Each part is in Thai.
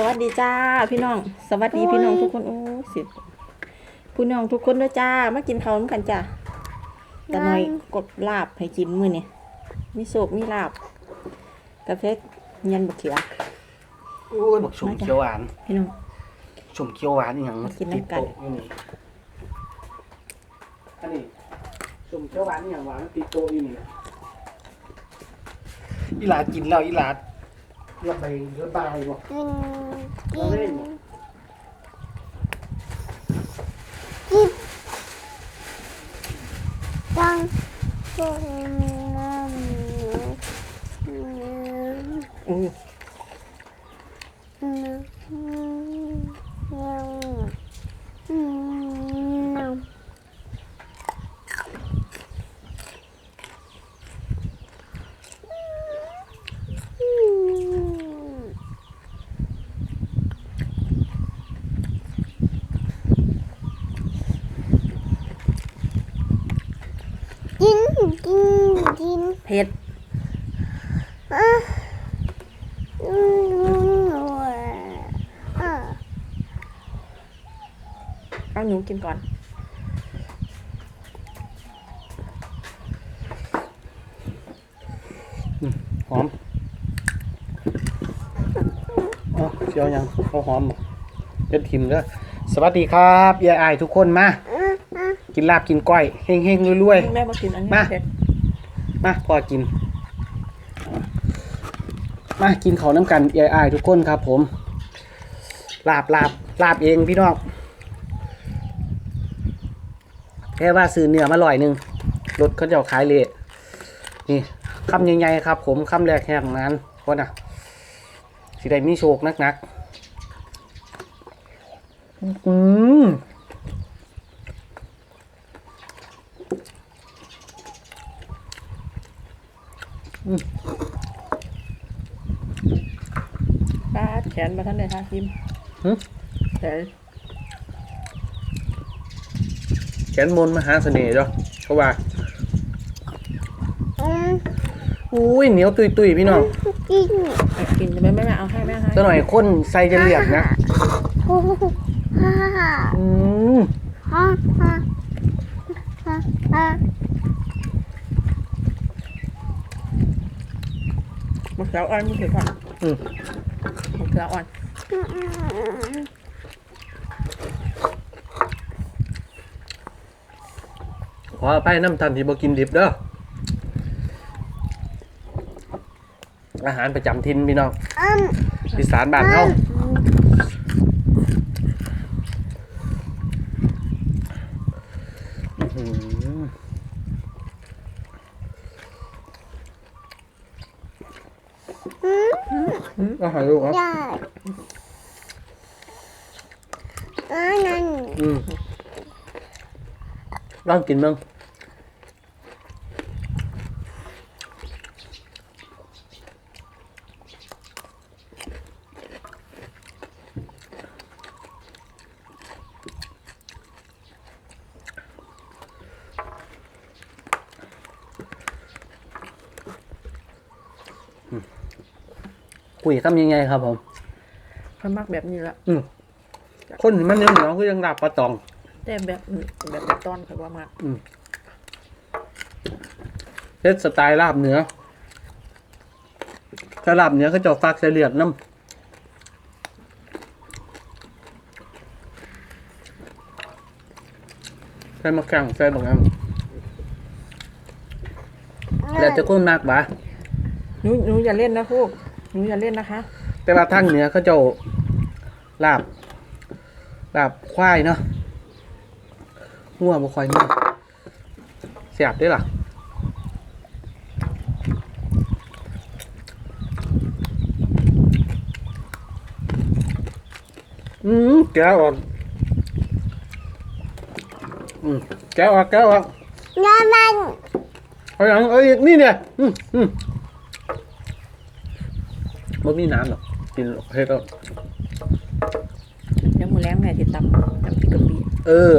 สวัสดีจ้าพี่น้อง สวัสดีพี่น้องทุกคนโอ้สิพี่น้องทุกคนด้วยจ้ามากินข้าวนำกันจ้ากันหน่อยกดลาบให้กินมื้อนี่มีโศกมีลาบกาแฟยันบะเขียโอ้ยบอกชมเขียวหวานพี่น้องชมเขียวหวานอหย่างมากินน้ำกันติดโต๊ะอยู่นี่อันนี้ชมเขียวหวานอหย่างหวานติดโต๊ะอยู่นี่อีหลากินแล้วอีหลา ระบายระบายบ่กินเอากิเล่นนบ่ต้องกินน้ำอู้น้ กินกินกินเผ็ดอะอืมอะเอาหนูกินก่อน หอมอ๋อเขียวยังเขาหอมบ่เด็ดทิมเด้อสวัสดีครับยายอายทุกคนมาอะอะ กินลาบกินก้อยเฮงเฮงๆรวยๆแม่มากินอันนี้มาเผ็ดมาพอกิน มากินเขาวน้ำกันยายอายทุกคนครับผมลาบลาบลาบเองพี่น้องแค่ว่าซื้อเนื้อมาลอยหนึ่งรถเขาจะเอาขายเละนี่คำใหญ่ๆครับ ผมคำแรกแห่งนั้นคนน่ะสิได้มีโชคนักๆ อืม ปาดแข นมาท่านเลยท่ากิมหึแต่แขนมนต์มหาเสน่ห์จ้ะเพราะว่าอืมอุ้ยเหนียวตุยตุยๆพี่น้องกินเอากินจะไม่ไม่ไม่เอาให้แม่ให้จะหน่อยคนใส่จะเรียกนะโอ้ฮ่าฮ่าอืมฮ่าฮ่าฮ่าฮ่ามะเขืออ่อนมะเขืออ่อนอืม มะเขืออ่อนอืมอืมอืมอืมขออภัยน้ำทันที่บ่กินดิบเด้อ อาหารประจำถิ่นพี่น้องอืมอีสานบ้านเฮาอื้อหืออาหารลูกเหรอ ได้อ่านั่น อืม ลองกินบ้างคุยคำยังไงครับผมเพิ่นมักแบบนี้ละ อืมคนมันเหนียวเหนียวๆคือยังดับปลาตอง แต่แบบอืมแบบแบบต้อนเขาว่ามากเฮ็ดสไตล์ลาบเหนือถ้าลาบเหนือเขาจะฟักใส่เลือดน้ำใส่มะแข้งใส่บางอันแล้วจะคนมากบะหนูหนูอย่าเล่นนะพวกหนูอย่าเล่นนะคะ แต่ว่าทางเหนือเขาเจะลาบลาบควายเนาะ หัวบ่ค่อยมีเสียบได้ล่ะอืมแกะออกอืมแกะออกแกะออกน้ำมันเอาอย่างเอ้ยนี่เนี่ยอืมอืมมันมีน้ำหรอกกินเฮ็ดแล้วเดี๋ยวมือแรงแม่ติดตำน้ำพริกกะปิเออ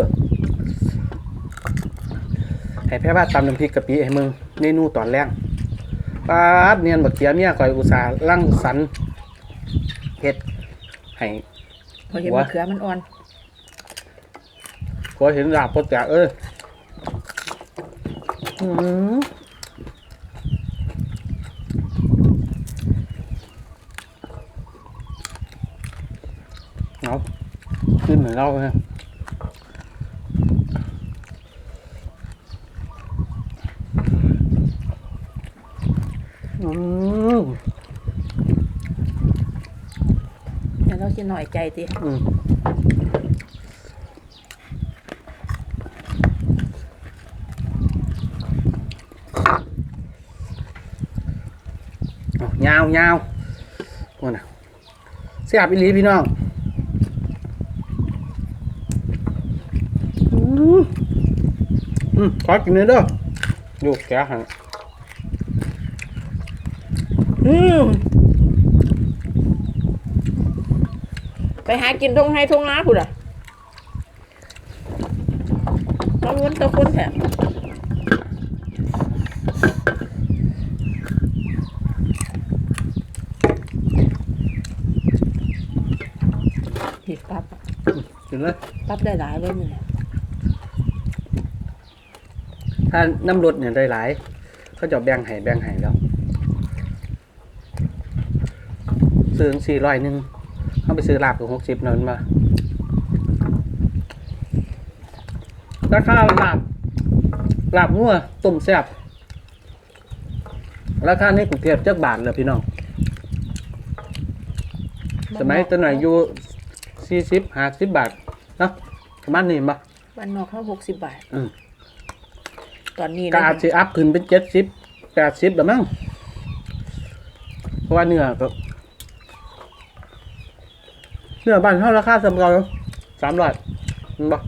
ให้แพ่บ้านตำน้ำพริกกะปิให้มึงเมนูตอนแรกปาดเนียนบักเขียเมียคอยอุตส่าห์ลั่งสรรค์เฮ็ดให้พอเห็นวะมะเขือมันอ่อนพอเห็นลาบพอแตกเอ้ยอืมเอาขึ้นเหมือนเราเลย เดี๋ยวเราจะหน่อยใจติอืมเอายาวยาวโอ้น่ะเสียบอีหลีพี่น้องอืมอืมขอกินเลยเด้ออยู่แกะหันอืม ไปหากินทงให้ทงน้าพุ่นอะต้องวนตะคนแถมผิดปั๊บกินเลยปั๊บได้หลายเลยมึงถ้าน้ำรดเนี่ยได้หลาย เขาจะแบ่งให้แบ่งให้แล้วซื้อสี่ร้อยหนึ่ง เขาไปซื้อลาบถึงหกสิบนั่นมาราคาลาบลาบงัวต้มแซ่บราคาในกรุงเทพจักบาทเลยพี่น้อง สมัยตอนหน่อยอยู่สี่สิบห้าสิบบาทเนาะประมาณนี้มาบ้านนอกเขาหกสิบบาท อืมตอนนี้ก็นะอาจจะอัพขึ้นเป็นเจ็ดสิบแปดสิบแล้วมั้งเพราะว่าเนื้อก็ เนื้อบ้านเท่าราคาสำเราสามร้อยมันบอก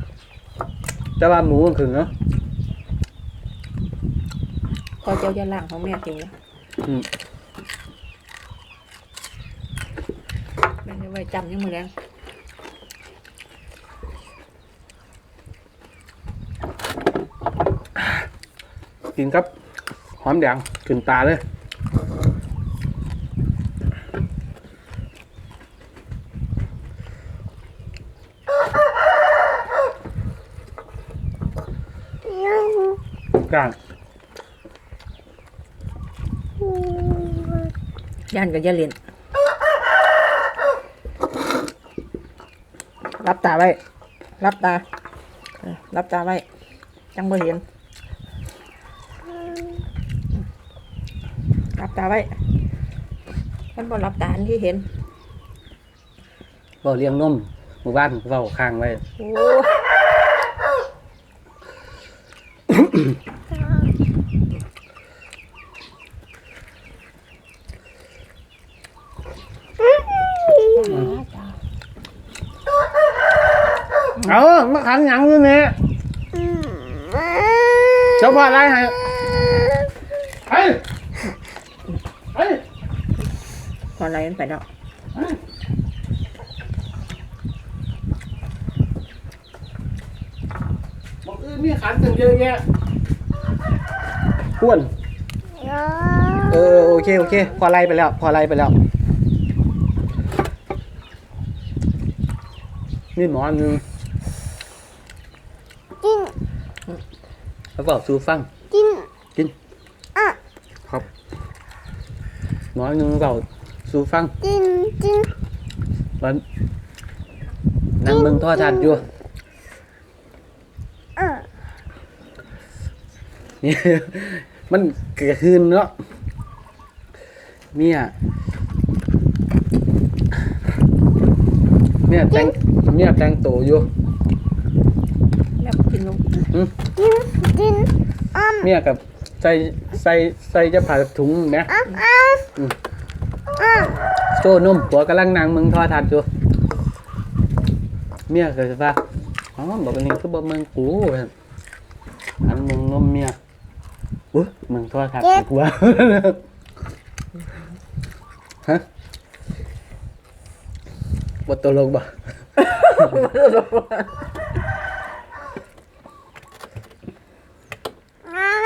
แต่ว่าหมูมันถึงเนาะพอเจ้าจะล่างของแม่จริงนะอืมแม่จะไว้จำยังมือแรงกินครับ หอมแดงขึ้นตาเลย กลางย่านกับย่าเล่นรับตาไว้ รับตาเออรับตาไว้ จังบ่เห็น รับตาไว้มันบ่รับตาอันที่เห็นเบาเลี้ยงนมหมู่บ้านเบาข้างไว้ โอ้จ้า เอามาขันหยังอยู่เนี่ยเจ้าพ่ออะไรให้ไปไป พออะ ไรมันไปแล้วบอกเออมีขันถึงเยอะแยะอ้วน เออโอเคโอเค พอไล่ไปแล้ว พอไล่ไปแล้ว นี่หมออันหนึงกิน แล้วบอกซูฟัง กิน กิน อะ ครับ หมออันหนึงบอก ซูฟังกินกินวันนั่งเบิ่งโทอทัศน์อยู่อะนี่มันเกิดขึ้นเนาะเมียเมียแต่งเมียแต่งตัวอยู่แม่กินลงกินกินอ้อมเมียกับใส่ใส่ใส่จะผ่าถุงไหมอ้อมอ้อมอะ โซ่นุ่มผัวกำลังนั่งเมืองโทอทัศน์อยู่เมียก็จะว่าอ๋อบอกอันนี้คือบอกเมืองกูว่าซั่นอันเมืองนมเมียอุ้ยเมืองโทอทัศน์ดีกว่าฮะบทตลกบ่อะ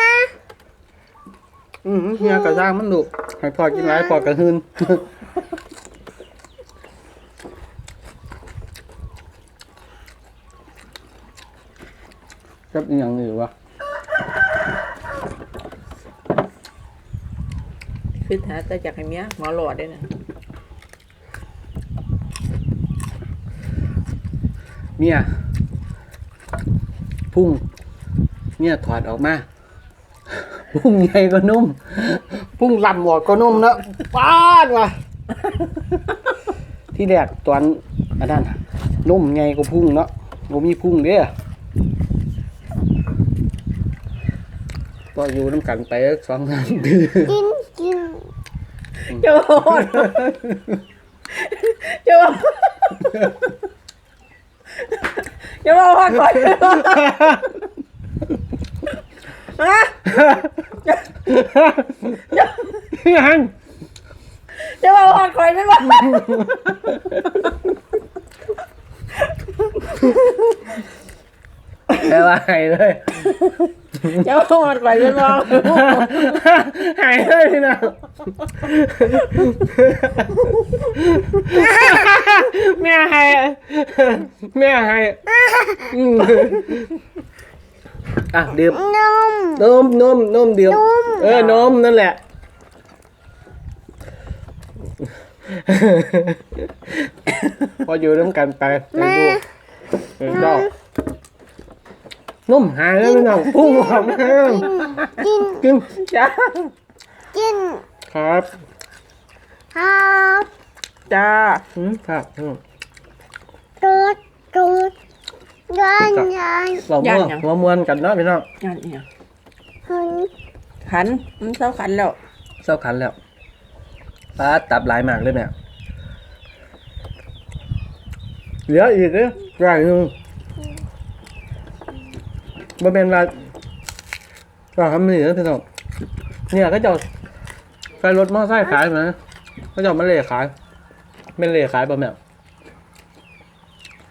นะอืมเฮียกระซ่างมันดุ ให้พ่อกินหลายพ่อกระหืนกับอย่างนี่วะคือหาแต่จากไอ้เมียหมอหลอดด้วยนะเมียพุ่งเนี่ยถอดออกมา พุ่งใหญ่ก็นุ่ม พุ่งลำหมดก็นุ่มเนาะป้าดว่ะที่แรกตอนอันนั้นน่ะนุ่มใหญ่ก็พุ่งเนาะบ่มีพุ่งเด้อก็อยู่น้ำกันไปสองสามเดือนกินกินจะบอกว่าจะบอกจะบอกว่าก่อนฮะ ยังจะบอกว่าก่อนไม่บอกแค่ว่าหายเลยจะบอกว่าก่อนไม่บอกหายเลยน้องแม่หายแม่หาย อืมอะดื่มนม นมนมนมดื่มนม เออนมนั่นแหละ พออยู่ร่วมกันไปไปดูเออเจ้านุ่มหายแล้วพี่น้องพุ่งออกมากินกินจ้ากินครับครับจ้า อืมครับอืม ตูดตูด ยันยันเราเมื่อหัวมวนกันเนาะพี่น้องงานเนี่ยหันขันมันเศร้าขันแล้วเศร้าขันแล้วป้าตับหลายมากเลยแม่เหลืออีกเลยรายหนึงบ่เป็นว่าว่าทำนี่นะพี่น้องเนี่ยก็จะใส่รถมอเตอร์ไซค์ขายมาก็จะเอามาเล่ขายเป็นเล่ขายป่ะแม่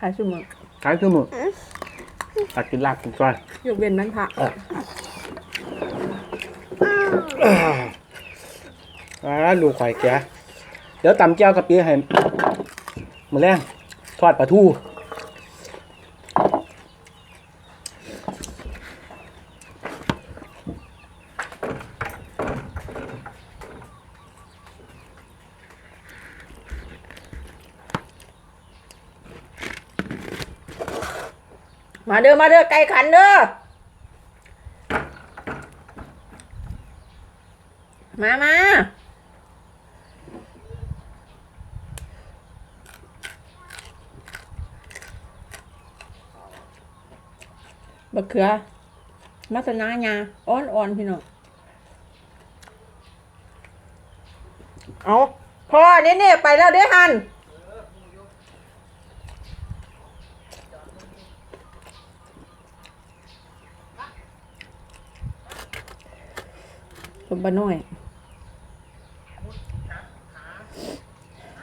ขายสุ่มอ ขายคือหมึงตักกินลากกินก้อยยกเว้นมันผักอ่าลูกข่อยแกะเดี๋ยวตำแจ้วกะปิให้มาแรงทอดปลาทู มาเด้อมาเด้อไก่ขันเด้อมามาบะเขือมัสนายาอ่อนอ่อนพี่น้องเอาพ่อเนี่ยเนี่ยไปแล้วเด้อฮัน สมบัน้อย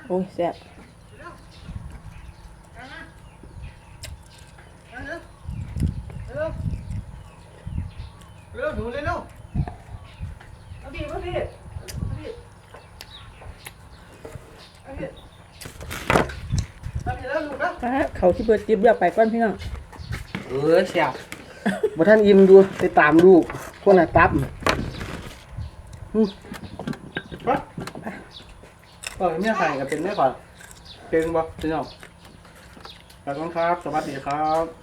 โอ้ยแซ่บเร็วดูเร็วมาพี่มาพี่เขาที่เบิดจิบอยากไปก้อนพี่น้อง เออเสียบ บ่ท่านอิ่มดูไปตามลูกพวกน่ะตับ อืมไปก่อนเมียไข่กับเป็นแม่ก่อนเป็นบ่พี่น้องขอบคุณครับ สวัสดีครับ